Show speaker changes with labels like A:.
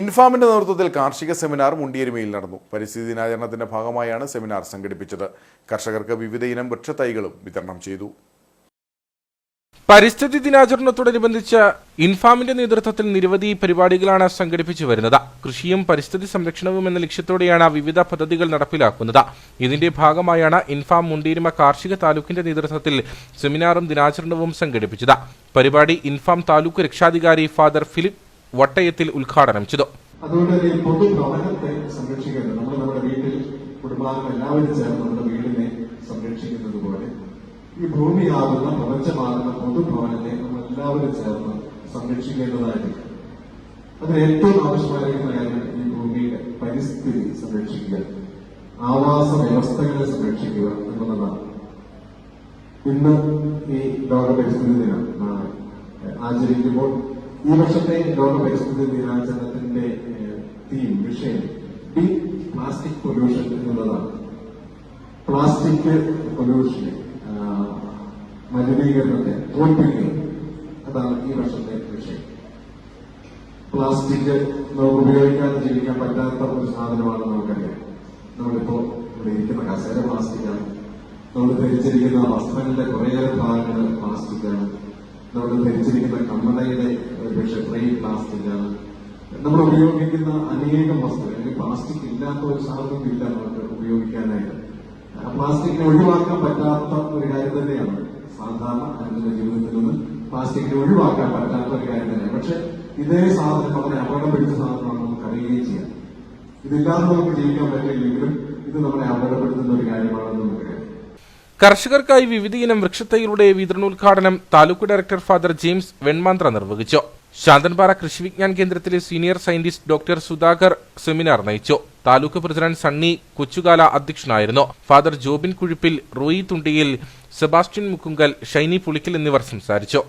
A: ഇൻഫാമിന്റെ നേതൃത്വത്തിൽ കാർഷിക സെമിനാർ മുണ്ടിയരുമയിൽ നടന്നു. പരിസ്ഥിതി ദിനാചരണത്തിന്റെ ഭാഗമായാണ് സെമിനാർ സംഘടിപ്പിച്ചത്. കർഷകർക്ക് വിവിധ ഇനം വൃക്ഷത്തൈകളും വിതരണം ചെയ്തു.
B: പരിസ്ഥിതി ദിനാചരണത്തോടനുബന്ധിച്ച് ഇൻഫാമിന്റെ നേതൃത്വത്തിൽ നിരവധി പരിപാടികളാണ് സംഘടിപ്പിച്ചു വരുന്നത്. കൃഷിയും പരിസ്ഥിതി സംരക്ഷണവും എന്ന ലക്ഷ്യത്തോടെയാണ് വിവിധ പദ്ധതികൾ നടപ്പിലാക്കുന്നത്. ഇതിന്റെ ഭാഗമായാണ് ഇൻഫാം മുണ്ടീരുമ കാർഷിക താലൂക്കിന്റെ നേതൃത്വത്തിൽ സെമിനാറും ദിനാചരണവും സംഘടിപ്പിച്ചത്. പരിപാടി ഇൻഫാം താലൂക്ക് രക്ഷാധികാരി ഫാദർ ഫിലിപ്പ് വട്ടയത്തിൽ ഉദ്ഘാടനം ചെയ്തു.
C: അതുകൊണ്ട് തന്നെ പൊതു പൊതുഭവനത്തെ സംരക്ഷിക്കുന്നത് നമ്മൾ നമ്മുടെ വീട്ടിൽ കുടുംബാംഗം എല്ലാവരും ചേർന്ന് നമ്മുടെ വീടിനെ സംരക്ഷിക്കുന്നത് പോലെ ഈ ഭൂമിയാകുന്ന പ്രപഞ്ചമാകുന്ന പൊതുഭവനത്തെ നമ്മൾ എല്ലാവരും ചേർന്ന് സംരക്ഷിക്കേണ്ടതായിരിക്കും. അതിന് ഏറ്റവും ആവശ്യമായിരിക്കുന്ന ഈ ഭൂമിയുടെ പരിസ്ഥിതി സംരക്ഷിക്കുക ആവാസ വ്യവസ്ഥകളെ സംരക്ഷിക്കുക എന്നുള്ളതാണ്. ഇന്ന് ഈ ലോക പരിസ്ഥിതി ദിനം ആചരിക്കുമ്പോൾ ഈ വർഷത്തെ ലോക പരിസ്ഥിതി ദിനാചരണത്തിന്റെ തീം വിഷയം ബി പ്ലാസ്റ്റിക് പൊല്യൂഷൻ എന്നുള്ളതാണ്. പ്ലാസ്റ്റിക് പൊല്യൂഷൻ മലിനീകരണത്തെ തോൽപ്പിക്കുക അതാണ് ഈ വർഷത്തെ വിഷയം. പ്ലാസ്റ്റിക് നമുക്ക് ഉപയോഗിക്കാതെ ജീവിക്കാൻ പറ്റാത്ത ഒരു സാധനമാണ് നമുക്കറിയാം. നമ്മളിപ്പോ ഇവിടെ ഇരിക്കുന്ന കസേര പ്ലാസ്റ്റിക്കാണ്. നമ്മൾ ധരിച്ചിരിക്കുന്ന വസ്ത്രങ്ങളുടെ കുറേയേറെ ഭാഗങ്ങൾ പ്ലാസ്റ്റിക്കാണ്. നമ്മൾ ധരിച്ചിരിക്കുന്ന ഫ്രെയിം പ്ലാസ്റ്റിക്കാണ് നമ്മൾ ഉപയോഗിക്കുന്ന അനേകം വസ്തുക്കൾ അല്ലെങ്കിൽ പ്ലാസ്റ്റിക് ഇല്ലാത്ത ഒരു സാധനം ഇല്ല നമുക്ക് ഉപയോഗിക്കാനായിട്ട്. പ്ലാസ്റ്റിക്കിനെ ഒഴിവാക്കാൻ പറ്റാത്ത ഒരു കാര്യം തന്നെയാണ്. സാധാരണ അനുദിന ജീവിതത്തിൽ നിന്ന് പ്ലാസ്റ്റിക്കിനെ ഒഴിവാക്കാൻ പറ്റാത്ത ഒരു കാര്യം തന്നെയാണ്. പക്ഷെ ഇതേ സാധനം വളരെ അപകടം പിടിച്ച സാധനമാണ് നമുക്ക് അറിയുകയും ചെയ്യാം. ഇതില്ലാതെ നമുക്ക് ജീവിക്കാൻ പറ്റില്ലെങ്കിലും ഇത് നമ്മളെ അപകടപ്പെടുത്തുന്ന ഒരു കാര്യമാണെന്ന് നമുക്കറിയാം
B: കർഷകർക്കായി വിവിധയിനം വൃക്ഷത്തൈകളുടെ വിതരണോദ്ഘാടനം taluk director father James Venmanthra നിർവഹിച്ചു. ശാന്തൻപാറ കൃഷി വിജ്ഞാൻ കേന്ദ്രത്തിലെ senior scientist doctor Sudhakar seminar നയിച്ചു. താലൂക്ക് പ്രസിഡന്റ് സണ്ണി കൊച്ചുകാല അധ്യക്ഷനായിരുന്നു. Father Jobin Kuzhippil Roy Thundiyil Sebastian Mukkungal Shiny Pulickal എന്നിവർ സംസാരിച്ചു.